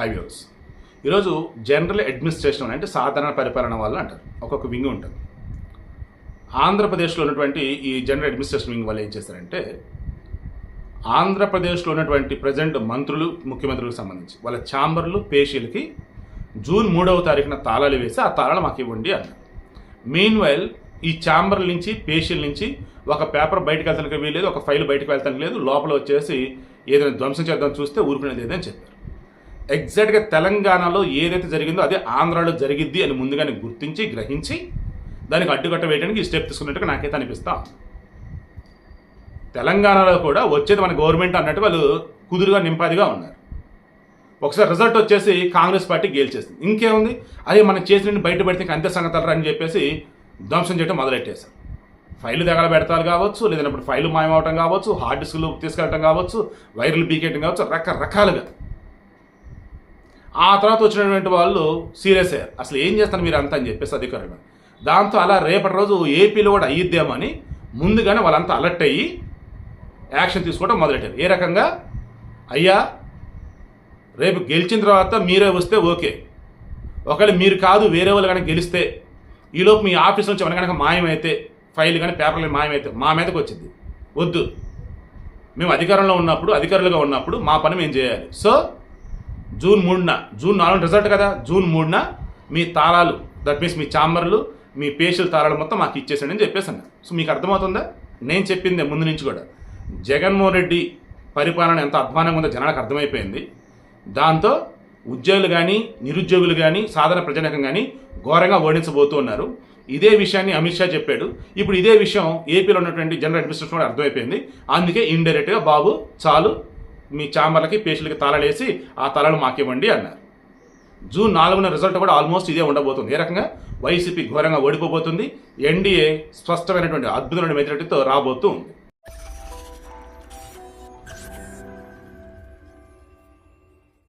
Highways ఈరోజు general administration అంటే సాధారణ పరిపాలన వాళ్ళు అంటారు. ఒక్కొక్క వింగ్ ఉంటుంది. ఆంధ్రప్రదేశ్లో ఉన్నటువంటి ఈ జనరల్ అడ్మినిస్ట్రేషన్ వింగ్ వాళ్ళు ఏం చేశారంటే ఆంధ్రప్రదేశ్లో ఉన్నటువంటి ప్రజెంట్ మంత్రులు ముఖ్యమంత్రులకు సంబంధించి వాళ్ళ ఛాంబర్లు పేషీలకి జూన్ మూడవ తారీఖున తాళాలు వేసి ఆ తాళాలు మాకు ఇవ్వండి అన్నారు. మెయిన్ వైల్ ఈ ఛాంబర్ల నుంచి పేషీల నుంచి ఒక పేపర్ బయటకు వెళ్తానికి వీలేదు ఒక ఫైల్ బయటకు వెళ్తానికి లేదు లోపల వచ్చేసి ఏదైనా ధ్వంసం చేద్దాం చూస్తే ఊరుకునేది ఏదని చెప్పారు. ఎగ్జాక్ట్గా తెలంగాణలో ఏదైతే జరిగిందో అదే ఆంధ్రాలో జరిగిద్ది అని ముందుగానే గుర్తించి గ్రహించి దానికి అడ్డుకట్ట వేయడానికి ఈ స్టెప్ తీసుకున్నట్టుగా నాకైతే అనిపిస్తా. తెలంగాణలో కూడా వచ్చేది మన గవర్నమెంట్ అన్నట్టు వాళ్ళు కుదురుగా నింపాదిగా ఉన్నారు. ఒకసారి రిజల్ట్ వచ్చేసి కాంగ్రెస్ పార్టీ గెలిచేసింది. ఇంకేముంది? అదే మనం చేసిన బయట పెడితే అంతే సంగతులు అని చెప్పేసి ధ్వంసం చేయడం మొదలెట్టేశారు. ఫైలు దగ్గర పెడతారు కావచ్చు లేదంటే ఫైలు మాయమవటం కావచ్చు హార్డ్ డిస్క్లు తీసుకెళ్ళటం కావచ్చు వైర్లు బీకేయటం కావచ్చు రకరకాలుగా. ఆ తర్వాత వచ్చినటువంటి వాళ్ళు సీరియస్ అయ్యారు. అసలు ఏం చేస్తారు మీరు అంతా అని చెప్పేసి అధికారులు దాంతో అలా రేపటి రోజు ఏపీలో కూడా అయ్యిద్దేమో అని ముందుగానే వాళ్ళంతా అలర్ట్ అయ్యి యాక్షన్ తీసుకోవడం మొదలెట్టారు. ఏ రకంగా? అయ్యా రేపు గెలిచిన తర్వాత మీరే వస్తే ఓకే. ఒకవేళ మీరు కాదు వేరే వాళ్ళు కనుక గెలిస్తే ఈలోపు మీ ఆఫీస్ నుంచి ఎవరి కనుక మాయమైతే ఫైల్ కానీ పేపర్లు మాయమైతే మా మీదకి వచ్చింది. వద్దు. మేము అధికారంలో ఉన్నప్పుడు అధికారులుగా ఉన్నప్పుడు మా పని మేము చేయాలి. సో జూన్ మూడున జూన్ నాలుగు రిజల్ట్ కదా? జూన్ మూడున మీ తాళాలు దట్ మీన్స్ మీ చాంబర్లు మీ పేషల్ తాళాలు మొత్తం మాకు ఇచ్చేసండి అని చెప్పేసి అన్నారు. సో మీకు అర్థమవుతుందా? నేను చెప్పిందే ముందు నుంచి కూడా. జగన్మోహన్ రెడ్డి పరిపాలన ఎంత అధ్వానంగా ఉందో జనాలకు అర్థమైపోయింది. దాంతో ఉద్యోగులు కానీ నిరుద్యోగులు కానీ సాధారణ ప్రజానికం కానీ ఘోరంగా ఓడించబోతూ ఉన్నారు. ఇదే విషయాన్ని అమిత్ షా చెప్పాడు. ఇప్పుడు ఇదే విషయం ఏపీలో ఉన్నటువంటి జనరల్ అడ్మినిస్ట్రేషన్ కూడా అర్థమైపోయింది. అందుకే ఇండైరెక్ట్గా బాబు చాలు మీ చాంబర్లకి పేషెంట్లకి తాళాలేసి ఆ తలలు మాకివ్వండి అన్నారు. జూన్ నాలుగున రిజల్ట్ కూడా ఆల్మోస్ట్ ఇదే ఉండబోతుంది. ఏ రకంగా? వైసీపీ ఘోరంగా ఓడిపోబోతుంది. ఎన్డీఏ స్పష్టమైనటువంటి అద్భుతమైన మెజారిటీతో రాబోతూ ఉంది.